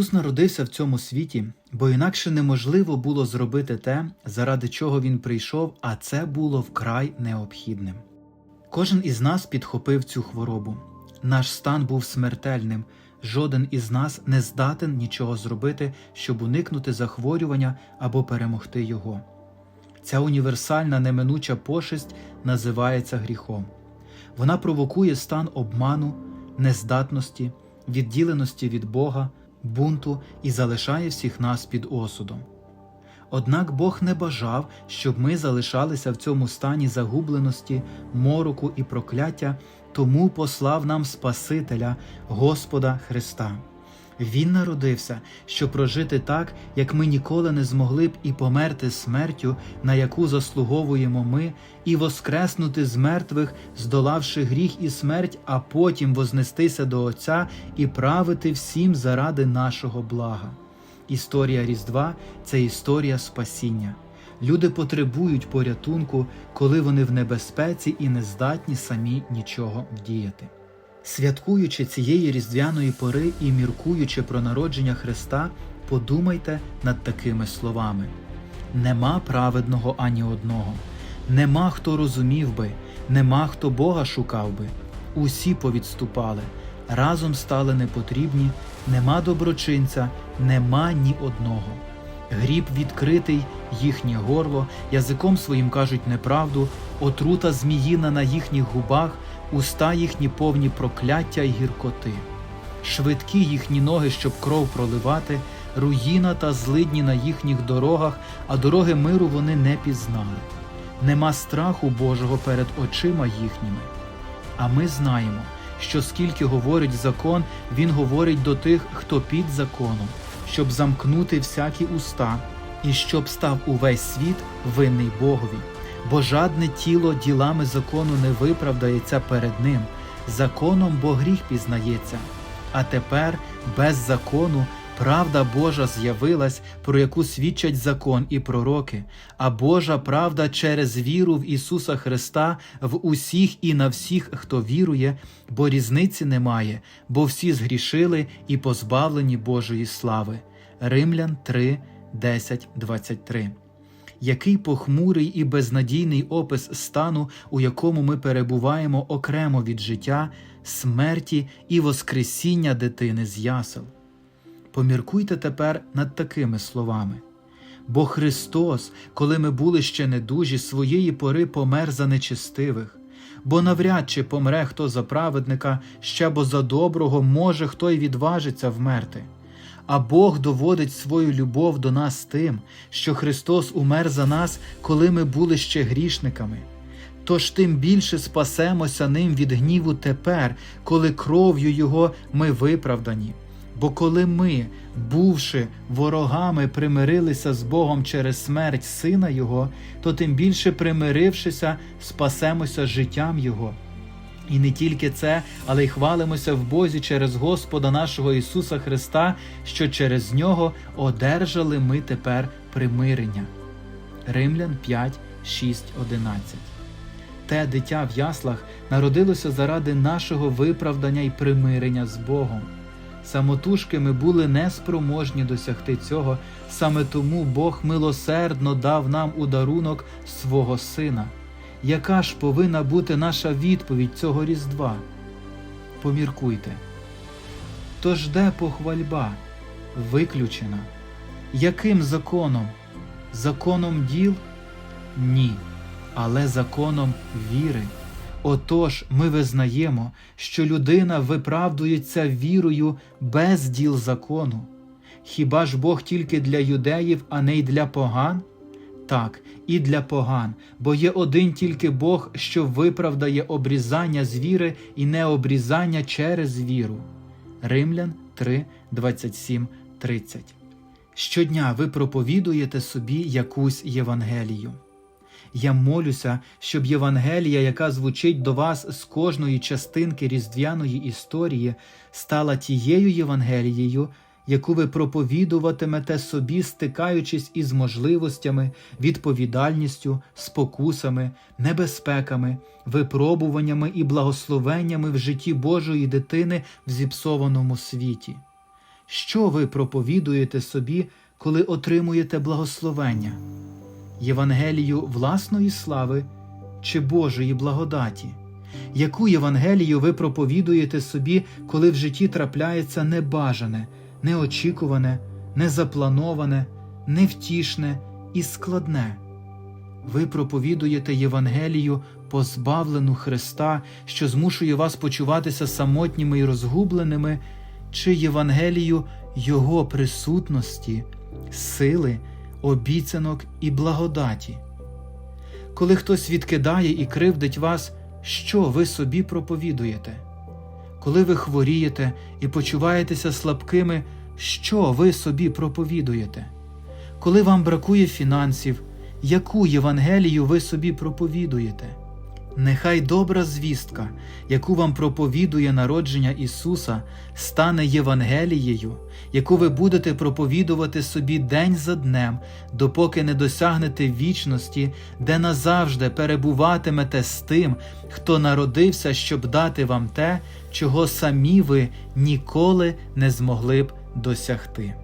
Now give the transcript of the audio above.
Ісус народився в цьому світі, бо інакше неможливо було зробити те, заради чого Він прийшов, а це було вкрай необхідним. Кожен із нас підхопив цю хворобу. Наш стан був смертельним, жоден із нас не здатен нічого зробити, щоб уникнути захворювання або перемогти його. Ця універсальна неминуча пошесть називається гріхом. Вона провокує стан обману, нездатності, відділеності від Бога, бунту і залишає всіх нас під осудом. Однак Бог не бажав, щоб ми залишалися в цьому стані загубленості, мороку і прокляття, тому послав нам Спасителя, Господа Христа. Він народився, щоб прожити так, як ми ніколи не змогли б і померти смертю, на яку заслуговуємо ми, і воскреснути з мертвих, здолавши гріх і смерть, а потім вознестися до Отця і правити всім заради нашого блага. Історія Різдва це історія спасіння. Люди потребують порятунку, коли вони в небезпеці і не здатні самі нічого вдіяти. Святкуючи цієї різдвяної пори і міркуючи про народження Христа, подумайте над такими словами: нема праведного ані одного, нема хто розумів би, нема хто Бога шукав би, усі повідступали, разом стали непотрібні, нема доброчинця, нема ні одного. Гріб відкритий, їхнє горло, язиком своїм кажуть неправду, отрута зміїна на їхніх губах, уста їхні повні прокляття й гіркоти. Швидкі їхні ноги, щоб кров проливати, руїна та злидні на їхніх дорогах, а дороги миру вони не пізнали. Нема страху Божого перед очима їхніми. А ми знаємо, що скільки говорить закон, він говорить до тих, хто під законом, щоб замкнути всякі уста, і щоб став увесь світ винний Богові. Бо жадне тіло ділами закону не виправдається перед ним, законом бо гріх пізнається. А тепер без закону правда Божа з'явилась, про яку свідчать закон і пророки, а Божа правда через віру в Ісуса Христа в усіх і на всіх, хто вірує, бо різниці немає, бо всі згрішили і позбавлені Божої слави. Римлян 3, 10, 23 який похмурий і безнадійний опис стану, у якому ми перебуваємо окремо від життя, смерті і воскресіння дитини з ясел. Поміркуйте тепер над такими словами. Бо Христос, коли ми були ще недужі, своєї пори помер за нечестивих, бо навряд чи помре хто за праведника, ще бо за доброго може хто й відважиться вмерти. А Бог доводить свою любов до нас тим, що Христос умер за нас, коли ми були ще грішниками. Тож тим більше спасемося ним від гніву тепер, коли кров'ю Його ми виправдані. Бо коли ми, бувши ворогами, примирилися з Богом через смерть Сина Його, то тим більше примирившися, спасемося життям Його. І не тільки це, але й хвалимося в Бозі через Господа нашого Ісуса Христа, що через Нього одержали ми тепер примирення. Римлян 5, 6, 11 Те дитя в яслах народилося заради нашого виправдання й примирення з Богом. Самотужки ми були неспроможні досягти цього, саме тому Бог милосердно дав нам у дарунок свого Сина. Яка ж повинна бути наша відповідь цього Різдва? Поміркуйте. Тож де похвальба? Виключена. Яким законом? Законом діл? Ні, але законом віри. Отож ми визнаємо, що людина виправдується вірою без діл закону. Хіба ж Бог тільки для юдеїв, а не й для поган? Так, і для поган, бо є один тільки Бог, що виправдає обрізання з віри і не обрізання через віру. Римлян 3, 27, 30 Щодня ви проповідуєте собі якусь Євангелію. Я молюся, щоб Євангелія, яка звучить до вас з кожної частинки різдвяної історії, стала тією Євангелією, яку ви проповідуватимете собі, стикаючись із можливостями, відповідальністю, спокусами, небезпеками, випробуваннями і благословеннями в житті Божої дитини в зіпсованому світі. що ви проповідуєте собі, коли отримуєте благословення? Євангелію власної слави чи Божої благодаті? Яку Євангелію ви проповідуєте собі, коли в житті трапляється небажане, неочікуване, незаплановане, невтішне і складне? Ви проповідуєте Євангелію, позбавлену Христа, що змушує вас почуватися самотніми і розгубленими, чи Євангелію Його присутності, сили, обіцянок і благодаті. Коли хтось відкидає і кривдить вас, що ви собі проповідуєте? Коли ви хворієте і почуваєтеся слабкими, що ви собі проповідуєте? Коли вам бракує фінансів, яку Євангелію ви собі проповідуєте? Нехай добра звістка, яку вам проповідує народження Ісуса, стане Євангелією, яку ви будете проповідувати собі день за днем, допоки не досягнете вічності, де назавжди перебуватимете з тим, хто народився, щоб дати вам те, чого самі ви ніколи не змогли б досягти.